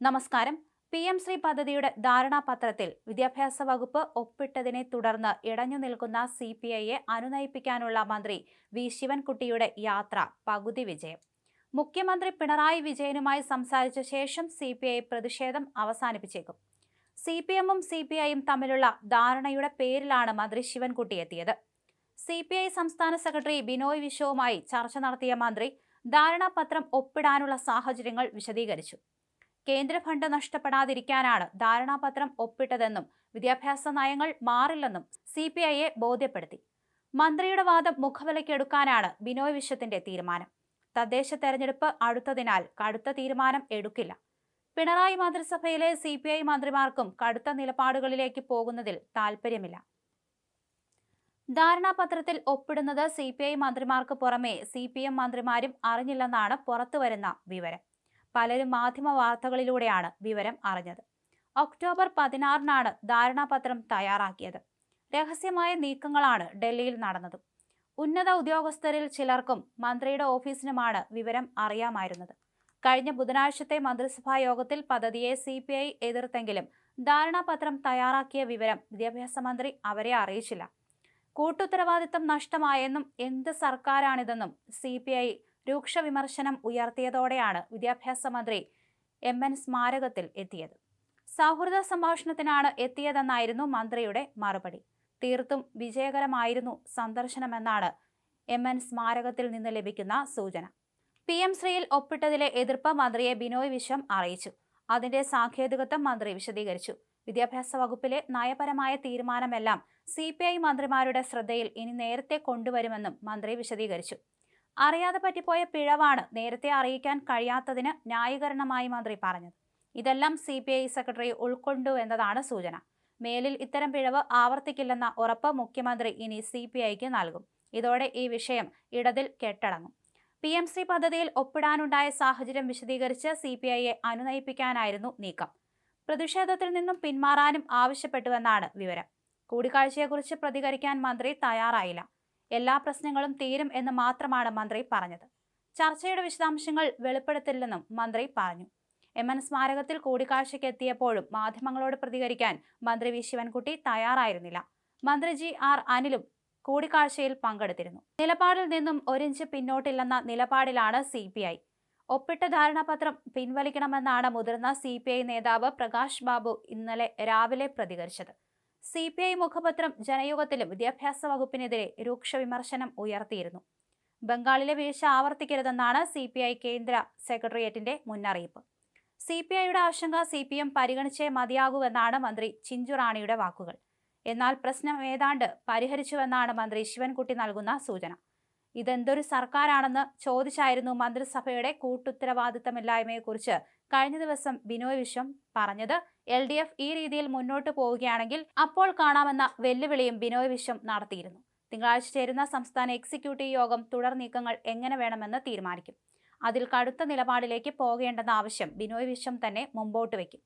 നമസ്കാരം. P M Shri പദ്ധതിയുടെ ധാരണാപത്രത്തിൽ വിദ്യാഭ്യാസ വകുപ്പ് ഒപ്പിട്ടതിനെ തുടർന്ന് ഇടഞ്ഞു നിൽക്കുന്ന സി പി ഐയെ അനുനയിപ്പിക്കാനുള്ള മന്ത്രി വി ശിവൻകുട്ടിയുടെ യാത്ര പകുതി വിജയം. മുഖ്യമന്ത്രി പിണറായി വിജയനുമായി സംസാരിച്ച ശേഷം സി പി ഐ പ്രതിഷേധം അവസാനിപ്പിച്ചേക്കും. സി പി എമ്മും സി പി ഐയും തമ്മിലുള്ള ധാരണയുടെ പേരിലാണ് മന്ത്രി ശിവൻകുട്ടി എത്തിയത്. സി പി ഐ സംസ്ഥാന സെക്രട്ടറി ബിനോയ് വിശ്വവുമായി ചർച്ച നടത്തിയ മന്ത്രി ധാരണാപത്രം ഒപ്പിടാനുള്ള സാഹചര്യങ്ങൾ വിശദീകരിച്ചു. കേന്ദ്ര ഫണ്ട് നഷ്ടപ്പെടാതിരിക്കാനാണ് ധാരണാപത്രം ഒപ്പിട്ടതെന്നും വിദ്യാഭ്യാസ നയങ്ങൾ മാറില്ലെന്നും സി പി ഐയെ ബോധ്യപ്പെടുത്തി. മന്ത്രിയുടെ വാദം മുഖവിലയ്ക്കെടുക്കാനാണ് ബിനോയ് വിശ്വത്തിന്റെ തീരുമാനം. തദ്ദേശ തെരഞ്ഞെടുപ്പ് അടുത്തതിനാൽ കടുത്ത തീരുമാനം എടുക്കില്ല. പിണറായി മന്ത്രിസഭയിലെ സി പി ഐ മന്ത്രിമാർക്കും കടുത്ത നിലപാടുകളിലേക്ക് പോകുന്നതിൽ താൽപ്പര്യമില്ല. ധാരണാപത്രത്തിൽ ഒപ്പിടുന്നത് സി പി ഐ മന്ത്രിമാർക്ക് പുറമെ സി പി എം മന്ത്രിമാരും അറിഞ്ഞില്ലെന്നാണ് പുറത്തുവരുന്ന വിവരം. പലരും മാധ്യമ വാർത്തകളിലൂടെയാണ് വിവരം അറിഞ്ഞത്. ഒക്ടോബർ പതിനാറിനാണ് ധാരണാപത്രം തയ്യാറാക്കിയത്. രഹസ്യമായ നീക്കങ്ങളാണ് ഡൽഹിയിൽ നടന്നത്. ഉന്നത ഉദ്യോഗസ്ഥരിൽ ചിലർക്കും മന്ത്രിയുടെ ഓഫീസിനുമാണ് വിവരം അറിയാമായിരുന്നത്. കഴിഞ്ഞ ബുധനാഴ്ചത്തെ മന്ത്രിസഭാ യോഗത്തിൽ പദ്ധതിയെ സി പി ഐ എതിർത്തെങ്കിലും ധാരണാപത്രം തയ്യാറാക്കിയ വിവരം വിദ്യാഭ്യാസ മന്ത്രി അവരെ അറിയിച്ചില്ല. കൂട്ടുത്തരവാദിത്തം നഷ്ടമായെന്നും എന്ത് സർക്കാരാണിതെന്നും സി പി ഐ രൂക്ഷ വിമർശനം ഉയർത്തിയതോടെയാണ് വിദ്യാഭ്യാസ മന്ത്രി എം എൻ സ്മാരകത്തിൽ എത്തിയത്. സൗഹൃദ സംഭാഷണത്തിനാണ് എത്തിയതെന്നായിരുന്നു മന്ത്രിയുടെ മറുപടി. തീർത്തും വിജയകരമായിരുന്നു സന്ദർശനമെന്നാണ് എം എൻ സ്മാരകത്തിൽ നിന്ന് ലഭിക്കുന്ന സൂചന. പി എം ശ്രീയിൽ ഒപ്പിട്ടതിലെ എതിർപ്പ് മന്ത്രിയെ ബിനോയ് വിശ്വം അറിയിച്ചു. അതിന്റെ സാങ്കേതികത്വം മന്ത്രി വിശദീകരിച്ചു. വിദ്യാഭ്യാസ വകുപ്പിലെ നയപരമായ തീരുമാനമെല്ലാം സി മന്ത്രിമാരുടെ ശ്രദ്ധയിൽ ഇനി നേരത്തെ കൊണ്ടുവരുമെന്നും മന്ത്രി വിശദീകരിച്ചു. അറിയാതെ പറ്റിപ്പോയ പിഴവാണ് നേരത്തെ അറിയിക്കാൻ കഴിയാത്തതിന് ന്യായീകരണമായി മന്ത്രി പറഞ്ഞത്. ഇതെല്ലാം സി പി ഐ സെക്രട്ടറി ഉൾക്കൊണ്ടു എന്നതാണ് സൂചന. മേലിൽ ഇത്തരം പിഴവ് ആവർത്തിക്കില്ലെന്ന ഉറപ്പ് മുഖ്യമന്ത്രി ഇനി സി പി ഐക്ക് നൽകും. ഇതോടെ ഈ വിഷയം ഇടതിൽ കെട്ടടങ്ങും. പി എം സി പദ്ധതിയിൽ ഒപ്പിടാനുണ്ടായ സാഹചര്യം വിശദീകരിച്ച് സി പി ഐയെ അനുനയിപ്പിക്കാനായിരുന്നു നീക്കം. പ്രതിഷേധത്തിൽ നിന്നും പിന്മാറാനും ആവശ്യപ്പെട്ടുവെന്നാണ് വിവരം. കൂടിക്കാഴ്ചയെക്കുറിച്ച് പ്രതികരിക്കാൻ മന്ത്രി തയ്യാറായില്ല. എല്ലാ പ്രശ്നങ്ങളും തീരും എന്ന് മാത്രമാണ് മന്ത്രി പറഞ്ഞത്. ചർച്ചയുടെ വിശദാംശങ്ങൾ വെളിപ്പെടുത്തില്ലെന്നും മന്ത്രി പറഞ്ഞു. എം. എൻ. സ്മാരകത്തിൽ കൂടിക്കാഴ്ചയ്ക്ക് എത്തിയപ്പോഴും മാധ്യമങ്ങളോട് പ്രതികരിക്കാൻ മന്ത്രി വി. ശിവൻകുട്ടി തയ്യാറായിരുന്നില്ല. മന്ത്രി ജി. ആർ. അനിലും കൂടിക്കാഴ്ചയിൽ പങ്കെടുത്തിരുന്നു. നിലപാടിൽ നിന്നും ഒരിഞ്ച് പിന്നോട്ടില്ലെന്ന നിലപാടിലാണ് സി. പി. ഐ. ഒപ്പിട്ട ധാരണാപത്രം പിൻവലിക്കണമെന്നാണ് മുതിർന്ന സി. പി. ഐ. നേതാവ് പ്രകാശ് ബാബു ഇന്നലെ രാവിലെ പ്രതികരിച്ചത്. സി പി ഐ മുഖപത്രം ജനയുഗത്തിലും വിദ്യാഭ്യാസ വകുപ്പിനെതിരെ രൂക്ഷ വിമർശനം ഉയർത്തിയിരുന്നു. ബംഗാളിലെ വീഴ്ച ആവർത്തിക്കരുതെന്നാണ് സി പി ഐ കേന്ദ്ര സെക്രട്ടേറിയറ്റിന്റെ മുന്നറിയിപ്പ്. സി പി ഐയുടെ ആശങ്ക സി പി എം പരിഗണിച്ചേ മതിയാകൂവെന്നാണ് മന്ത്രി ചിഞ്ചു റാണിയുടെ വാക്കുകൾ. എന്നാൽ പ്രശ്നം ഏതാണ്ട് പരിഹരിച്ചുവെന്നാണ് മന്ത്രി ശിവൻകുട്ടി നൽകുന്ന സൂചന. ഇതെന്തൊരു സർക്കാരാണെന്ന് ചോദിച്ചായിരുന്നു മന്ത്രിസഭയുടെ കൂട്ടുത്തരവാദിത്തമില്ലായ്മയെക്കുറിച്ച് കഴിഞ്ഞ ദിവസം ബിനോയ് വിശ്വം പറഞ്ഞത് എൽ ഡി എഫ് ഈ രീതിയിൽ മുന്നോട്ട് പോവുകയാണെങ്കിൽ അപ്പോൾ കാണാമെന്ന വെല്ലുവിളിയും ബിനോയ് വിശ്വം നടത്തിയിരുന്നു. തിങ്കളാഴ്ച ചേരുന്ന സംസ്ഥാന എക്സിക്യൂട്ടീവ് യോഗം തുടർ നീക്കങ്ങൾ എങ്ങനെ വേണമെന്ന് തീരുമാനിക്കും. അതിൽ കടുത്ത നിലപാടിലേക്ക് പോകേണ്ടെന്ന ആവശ്യം ബിനോയ് വിശ്വം തന്നെ മുമ്പോട്ട് വയ്ക്കും